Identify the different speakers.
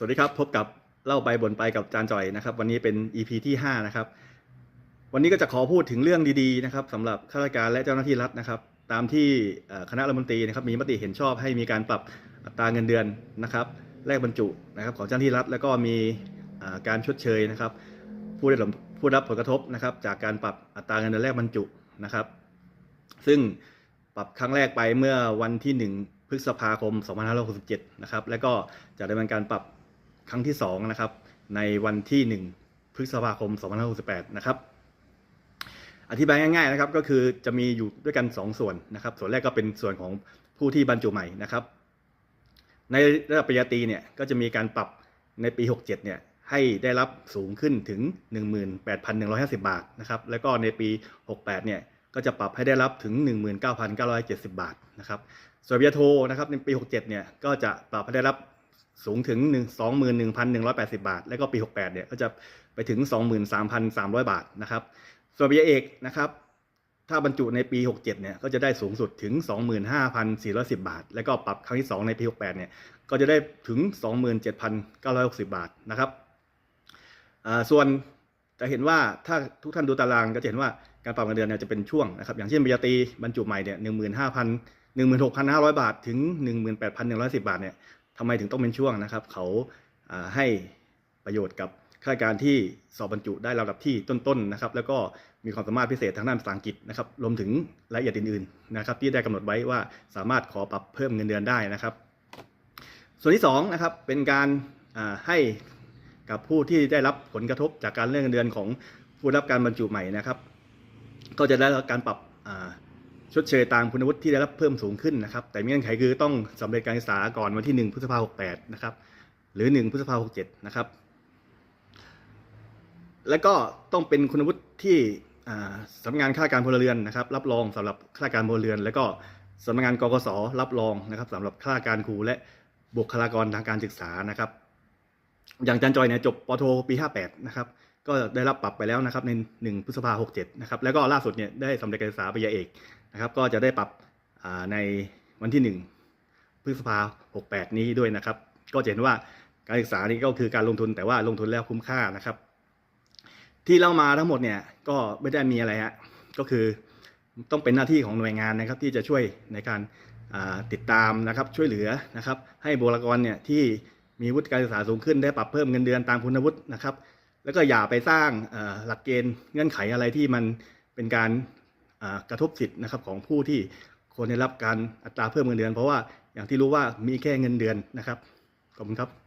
Speaker 1: สวัสดีครับ พบกับเล่าไปบ่นไปกับจานจ่อยนะครับ วันนี้เป็น EP ที่ 5 นะครับ วันนี้ก็จะขอพูดถึงเรื่องดีๆนะครับสำหรับข้าราชการและเจ้าหน้าที่รัฐนะครับ ตามที่คณะรัฐมนตรีนะครับมีมติเห็นชอบให้มีการปรับอัตราเงินเดือนนะครับแลกบรรจุนะครับของเจ้าหน้าที่รัฐ แล้วก็มีการชดเชยนะครับ ผู้ได้รับผู้รับผลกระทบนะครับ จากการปรับอัตราเงินเดือนแรกบรรจุนะครับ ซึ่งปรับครั้งแรกไปเมื่อวันที่ 1พฤษภาคม 2567 นะครับ แล้วก็จะดำเนินการปรับ ครั้งที่2นะครับในวันที่ 1 พฤษภาคม 2568 นะครับ อธิบายง่ายๆนะครับก็คือจะมีอยู่ด้วยกัน 2 ส่วนนะครับ ส่วนแรกก็เป็นส่วนของผู้ที่บรรจุใหม่นะครับ ในระดับปริญญาตรีเนี่ยก็จะมีการปรับในปี 67 เนี่ยให้ได้รับสูงขึ้นถึง 18,150 บาทนะครับแล้วก็ในปี 68 เนี่ยก็จะปรับให้ได้รับถึง 19,970 บาทนะครับส่วนปริญญาโทนะครับในปี 67 เนี่ยก็จะปรับให้ได้รับ สูงถึง21,180 บาท แล้วก็ปี 68 เนี่ยก็จะไปถึง 23,300 บาทนะครับ ส่วนปริญญาเอกนะครับ ถ้าบรรจุในปี 67 เนี่ยก็จะได้สูงสุดถึง 25,410 บาท แล้วก็ปรับครั้งที่ 2 ในปี 68 เนี่ยก็จะได้ถึง 27,960 บาทนะครับอ่าส่วนจะเห็นว่าถ้าทุกท่านดูตารางก็จะเห็นว่าการปรับเงินเดือนเนี่ยจะเป็นช่วงนะครับอย่างเช่นปริญญาตรีบรรจุใหม่เนี่ย15,000 16,500บาท ถึง18,110บาทเนี่ย ทำไมถึงต้องเป็นช่วงนะครับ เขาให้ประโยชน์กับข้าราชการที่สอบบรรจุได้ระดับที่ต้นๆนะครับ แล้วก็มีความสามารถพิเศษทางด้านภาษาอังกฤษนะครับรวมถึงรายละเอียดอื่นๆนะครับ ที่ได้กำหนดไว้ว่าสามารถขอปรับเพิ่มเงินเดือนได้นะครับ ส่วนที่2นะครับเป็นการให้กับผู้ที่ได้รับผลกระทบจากการเลื่อนเงินเดือนของผู้รับการบรรจุใหม่นะครับ ก็จะได้รับการปรับ ชดเชยตามคุณวุฒิที่ได้รับเพิ่มสูงขึ้นนะครับ แต่เงื่อนไขคือต้องสำเร็จการศึกษาก่อนวันที่ 1พฤษภาคม68 นะครับ หรือ 1พฤษภาคม67 นะครับ แล้วก็ต้องเป็นคุณวุฒิที่สำนักงานข้าราชการพลเรือนนะครับ รับรองสำหรับข้าราชการพลเรือน แล้วก็สำนักงานกกสรับรองนะครับสำหรับข้าราชการครูและบุคลากรทางการศึกษานะครับ อย่างจันจอยเนี่ยจบปโทปี 58 นะครับก็ได้รับปรับไปแล้วนะครับใน 1 พฤษภาคม67 นะครับแล้วก็ล่าสุดเนี่ยได้สำเร็จการศึกษาปริญญาเอก นะครับ ก็จะได้ปรับในวันที่ 1 พฤษภา68 นี้ด้วยนะครับ ก็จะเห็นว่าการศึกษานี้ก็คือการลงทุนแต่ว่าลงทุนแล้วคุ้มค่านะครับ ที่เล่ามาทั้งหมดเนี่ยก็ไม่ได้มีอะไรฮะก็คือต้องเป็นหน้าที่ของหน่วยงานนะครับ ที่จะช่วยในการติดตามนะครับช่วยเหลือนะครับ ให้บุคลากรเนี่ยที่มีวุฒิการศึกษาสูงขึ้นได้ปรับเพิ่มเงินเดือนตามคุณวุฒินะครับ แล้วก็อย่าไปสร้างหลักเกณฑ์เงื่อนไขอะไรที่มันเป็นการ กระทบสิทธิ์นะครับของผู้ที่ควรได้รับการอัตราเพิ่มเงินเดือน เพราะว่าอย่างที่รู้ว่ามีแค่เงินเดือนนะครับขอบคุณครับ